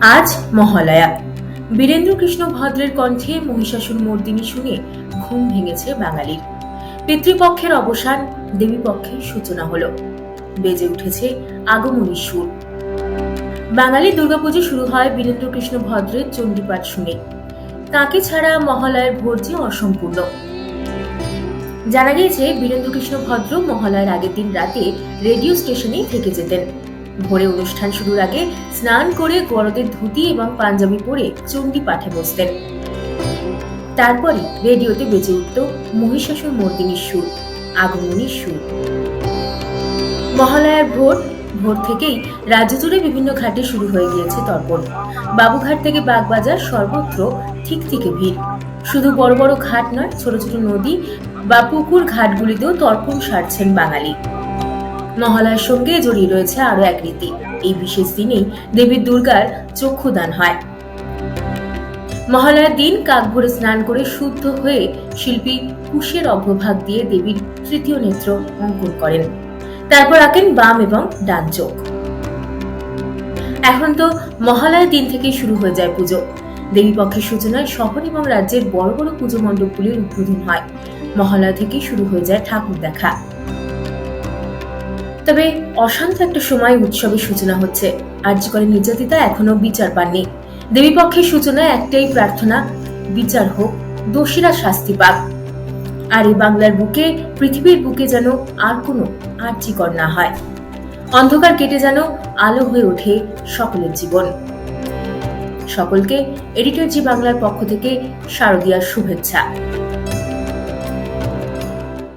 আজ মহালয়া। বীরেন্দ্র কৃষ্ণ ভদ্রের কণ্ঠে মহিষাসুর মর্দিনী শুনে ঘুম ভেঙেছে বাঙালির। পিতৃপক্ষের অবসান দেবীপক্ষের সূচনা হলো। বেজে উঠেছে আগমনী সুর। বাঙালি দুর্গাপুজো শুরু হয় বীরেন্দ্র কৃষ্ণ ভদ্রের চণ্ডীপাঠ শুনে। তাকে ছাড়া মহালয়ার ভোর যে অসম্পূর্ণ। জানা গিয়েছে বীরেন্দ্র কৃষ্ণ ভদ্র মহালয়ার আগের দিন রাতে রেডিও স্টেশনেই থেকে যেতেন। ভোরে অনুষ্ঠান শুরুর আগে স্নান করে গরদের ধুতি এবং পাঞ্জাবি পরে চণ্ডী পাঠে বসতেন। তারপরে রেডিওতে বেজে উঠত মহিষাসুর মর্দিনীর সুর, আগমনীর সুর। মহালয়ার ভোর ভোর থেকেই রাজ্য জুড়ে বিভিন্ন ঘাটে শুরু হয়ে গিয়েছে তর্পণ। বাবুঘাট থেকে বাগবাজার সর্বত্র ঠিক থেকে ভিড়। শুধু বড় বড় ঘাট নয়, ছোট ছোট নদী বা পুকুর ঘাটগুলিতেও তর্পণ সারছেন বাঙালি। মহালয়ার সঙ্গে জড়িয়ে রয়েছে আরও এক রীতি। এই বিশেষ দিনেই দেবী দুর্গার চক্ষুদান হয়। মহালয়ার দিন কাক ভরে স্নান করে শুদ্ধ হয়ে শিল্পী কুশের অগ্রভাগ দিয়ে দেবীর তৃতীয় নেত্র অঙ্কন করেন। তারপর আঁকেন বাম এবং ডান চোখ। এখন তো মহালয়ার দিন থেকে শুরু হয়ে যায় পুজো। দেবী পক্ষের সূচনায় শহর এবং রাজ্যের বড় বড় পুজো মণ্ডপগুলির উদ্বোধন হয়। মহালয়া থেকে শুরু হয়ে যায় ঠাকুর দেখা। তবে অশান্ত একটা সময় উৎসবের সূচনা হচ্ছে। আর্যকরে নির্যাতিতা এখনও বিচার পাননি। দেবী পক্ষের সূচনায় একটাই প্রার্থনা, বিচার হোক, দোষীরা শাস্তি পাক। আর এই বাংলার বুকে, পৃথিবীর বুকে যেন আর কোনো আর্যিকর না হয়। অন্ধকার কেটে যেন আলো হয়ে ওঠে সকলের জীবন। সকলকে এডিটর জি বাংলার পক্ষ থেকে শারদীয়ার শুভেচ্ছা।